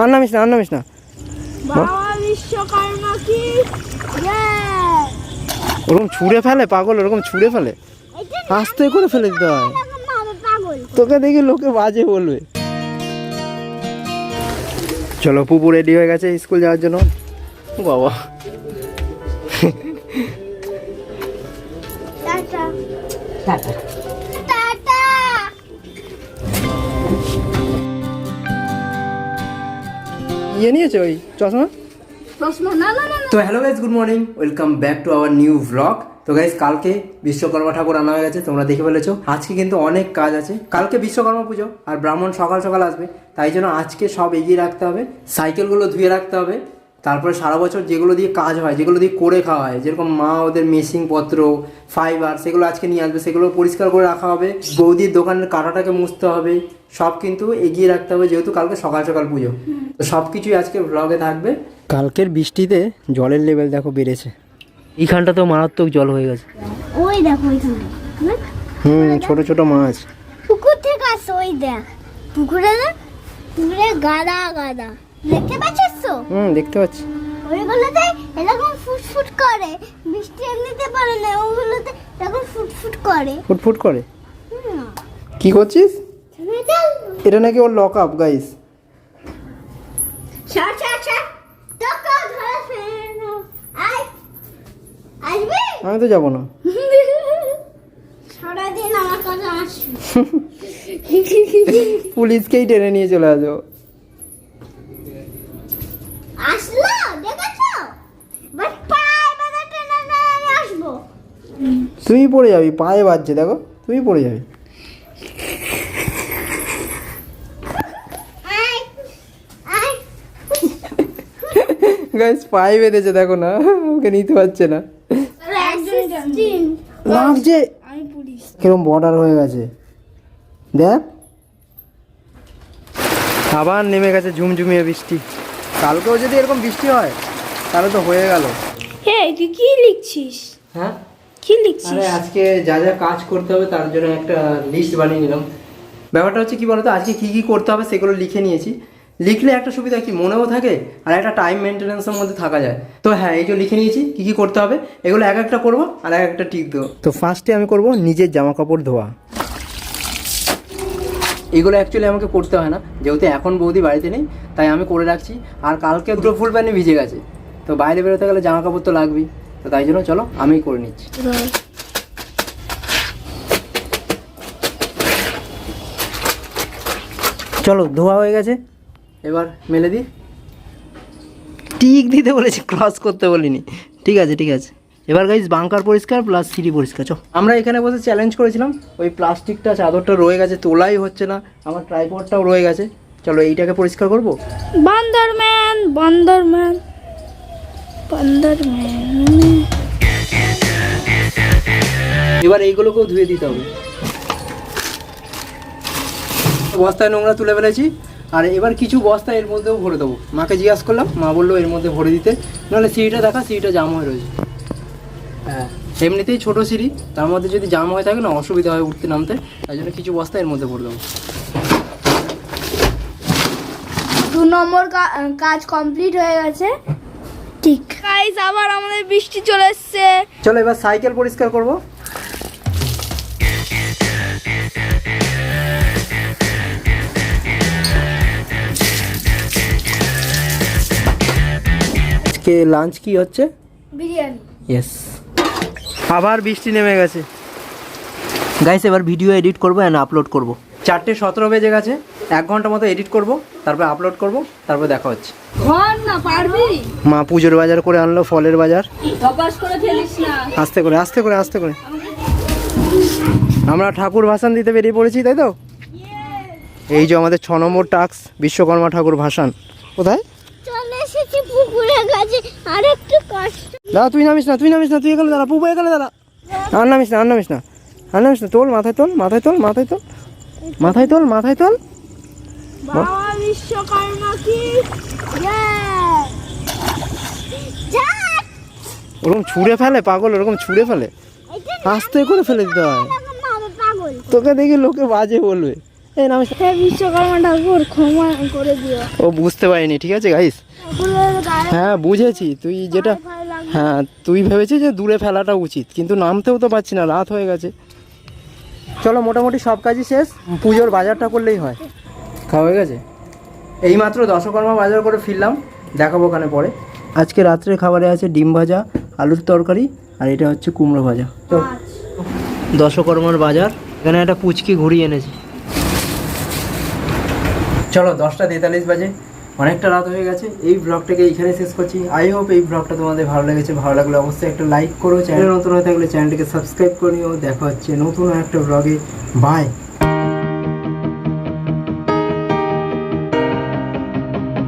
আর name is না আর name is না বাবা বিশ্বকর্মা কি? জয় ওরকম ছুঁড়ে ফেলে পাগল ওরকম ছুঁড়ে ফেলে। আস্তে করে ফেলে দিতে হয়। এরকম ভাবে পাগল। তোকে দেখে লোকে বাজে বলবে। চলো পুপু রেডি হয়ে গেছে স্কুল যাওয়ার জন্য। বাবা। টাটা। ইয়ে নিয়েছে ওই চশমা? তো hello guys good morning welcome back to our new blog তো গাইজ কালকে বিশ্বকর্মা ঠাকুর আনা হয়ে গেছে তোমরা দেখে ফেলেছো। আজকে কিন্তু অনেক কাজ আছে। কালকে বিশ্বকর্মা পুজো আর ব্রাহ্মণ সকাল সকাল আসবে। তাই জন্য আজকে সব এগিয়ে রাখতে হবে সাইকেলগুলো ধুয়ে রাখতে হবে। তারপরে সারা বছর যেগুলো দিয়ে কাজ হয় যেগুলো দিয়ে করে খাওয়া হয় যেরকম মা ওদের মেশিং পত্র ফাইবার সেগুলো আজকে নিয়ে আসবে সেগুলো পরিষ্কার করে রাখা হবে বৌদির দোকানের কাঁটাটাকে মুছতে হবে সব কিন্তু এগিয়ে রাখতে হবে যেহেতু কালকে সকাল সকাল পুজো। তো সব কিছুই আজকে ব্লগে থাকবে। কালকের বৃষ্টিতে জলের লেভেল দেখো বেড়েছে। এইখানটা তো মারাত্মক জল হয়ে গেছে। ওই দেখো। হুম ছোট ছোট মাছ। পুকুর থেকে আসছে ওই দেখ। পুকুরে না পুকুরে গাদা গাদা। দেখতে পাচ্ছিস তো হুম দেখতে পাচ্ছি। ওইগুলোতে এরকম ফুটফুট করে। বৃষ্টি এমনিতে পারে না ওগুলোতে এরকম ফুটফুট করে। ফুটফুট করে। কি করছিস? এটা নাকি ওর লক আপ গাইস ছাড় ছাড়। ছাড় টাকা ধরে ফেলো আয়। আসবি? আমি তো যাব না। সারাদিন আমার কাছে আসবি। পুলিশকেই টেনে নিয়ে চলে আসো আসলো দেখেছ? বাট পায়ে বাঁধা টেনে টেনে আসব। তুই পড়ে যাবি পায়ে বাজছে দেখো তুই পড়ে যাবি। গাইস পায়ে বেঁধেছে দেখো না ওকে নিতে পারছে না। লাগছে। কিরম বর্ডার হয়ে গেছে। দেখ। আবার নেমে গেছে ঝুমঝুমিয়ে বৃষ্টি। কালকেও যদি এরকম বৃষ্টি হয় তাহলে তো হয়ে গেল। এই তুই কি লিখছিস? হ্যাঁ? কি লিখছিস? আরে আজকে যা যা কাজ করতে হবে তার জন্য একটা লিস্ট বানিয়ে নিলাম। ব্যাপারটা হচ্ছে কি বলতো আজকে কি কি করতে হবে সেগুলো লিখে নিয়েছি। লিখলে একটা সুবিধা কি মনেও থাকে আর একটা টাইম মেনটেন্যান্সের মধ্যে থাকা যায়। তো হ্যাঁ এই যে লিখে নিয়েছি কি কি করতে হবে এগুলো এক একটা করব আর এক একটা টিক দেবো। তো ফার্স্টে আমি করব নিজের জামা কাপড় ধোয়া। এগুলো অ্যাকচুয়ালি আমাকে করতে হয় না। যেহেতু এখন বৌদি বাড়িতে নেই তাই আমি করে রাখছি। আর কালকে দুটো ফুল প্যান্টে ভিজে গেছে। তো বাইরে বেরোতে গেলে জামা কাপড় তো লাগবেই। তো তাই জন্য চলো আমিই করে নিচ্ছি। চলো ধোয়া হয়ে গেছে। এবার মেলে দিই টিক দিতে বলেছি ক্রস করতে বলিনি। ঠিক আছে ঠিক আছে। এবার গাইজ বাংকার পরিষ্কার প্লাস সিঁড়ি পরিষ্কার চো আমরা এখানে বসে চ্যালেঞ্জ করেছিলাম ওই প্লাস্টিকটা চাদরটা রয়ে গেছে তোলাই হচ্ছে না আমার ট্রাইপডটাও রয়ে গেছে। চলো এইটাকে পরিষ্কার করব? বান্দরম্যান বান্দরম্যান বান্দরম্যান এবার এইগুলোকেও ধুয়ে দিতে হবে। বস্তায় নোংরা তুলে ফেলেছি আর এবার কিছু বস্তা এর মধ্যেও ভরে দেবো। মাকে জিজ্ঞাসা করলাম মা বলল এর মধ্যে ভরে দিতে নাহলে সিঁড়িটা দেখা সিঁড়িটা জাম হয়ে রয়েছে। হ্যাঁ এমনিতেই ছোটো সিঁড়ি তার মধ্যে যদি জাম হয়ে থাকে না অসুবিধা হয় উঠতে নামতে তাই জন্য কিছু বস্তা এর মধ্যে দেবো। দু নম্বর কা- কাজ কমপ্লিট হয়ে গেছে। ঠিক। গাইস আবার আমাদের বৃষ্টি চলে এসছে। চলো এবার সাইকেল পরিষ্কার করব। আজকে লাঞ্চ কি হচ্ছে? বিরিয়ানি। ইয়েস আবার বৃষ্টি নেমে গেছে। গাইস এবার ভিডিও এডিট করব অ্যান্ড আপলোড করব। চারটে সতেরো বেজে গেছে এক ঘণ্টা মতো এডিট করব তারপর আপলোড করব তারপর দেখা হচ্ছে। মা পুজোর বাজার করে আনলো ফলের বাজার। আস্তে করে আস্তে করে আস্তে করে। আমরা ঠাকুর ভাসান দিতে বেরিয়ে পড়েছি তাই তো? এই যে আমাদের ছ নম্বর টাক্স বিশ্বকর্মা ঠাকুর ভাসান। কোথায়? এসেছি পুকুরের কাছে আর একটু কষ্ট। দাদা তুই নামিস না তুই নামিস না তুই এখানে দাঁড়া পুপু এখানে দাঁড়া। আর নামিস না আর নামিস না আর নামিস না তোল মাথায় তোল মাথায় তোল মাথায় তোল মাথায় তোল মাথায় তোল। বাবা বিশ্বকর্মা কি? জয় জয় ওরকম ছুঁড়ে ফেলে পাগল ওরকম ছুঁড়ে ফেলে। আস্তে করে ফেলে দিতে হয়। তোকে দেখে লোকে বাজে বলবে। এই নামিস বিশ্বকর্মা ঠাকুর ক্ষমা করে দিও। ও বুঝতে পারিনি ঠিক আছে গাইস হ্যাঁ বুঝেছি। তুই যেটা হ্যাঁ তুই ভেবেছিস যে দূরে ফেলাটা উচিত, কিন্তু নামতেও তো পারছি না, রাত হয়ে গেছে। চলো, মোটামুটি সব কাজই শেষ। পুজোর বাজারটা করলেই হয়। খাওয়া হয়ে গেছে? এইমাত্র দশকর্মা বাজার করে ফিরলাম, দেখাবো ওখানে পরে। আজকে রাত্রে খাবারে আছে ডিম ভাজা, আলুর তরকারি, আর এটা হচ্ছে কুমড়ো ভাজা। দশকর্মার বাজার, এখানে একটা পুচকি ঘুরিয়ে এনেছি। চলো, দশটা তেতাল্লিশ বাজে। অনেকটা রাত হয়ে গেছে। এই ব্লগটাকে এইখানে শেষ করছি। আই হোপ এই ব্লগটা তোমাদের ভালো লেগেছে। ভালো লাগলে অবশ্যই একটা লাইক করো। চ্যানেল নতুন হয়ে থাকলে চ্যানেলটিকে সাবস্ক্রাইব করে নিও। দেখা হচ্ছে নতুন একটা ব্লগে বাই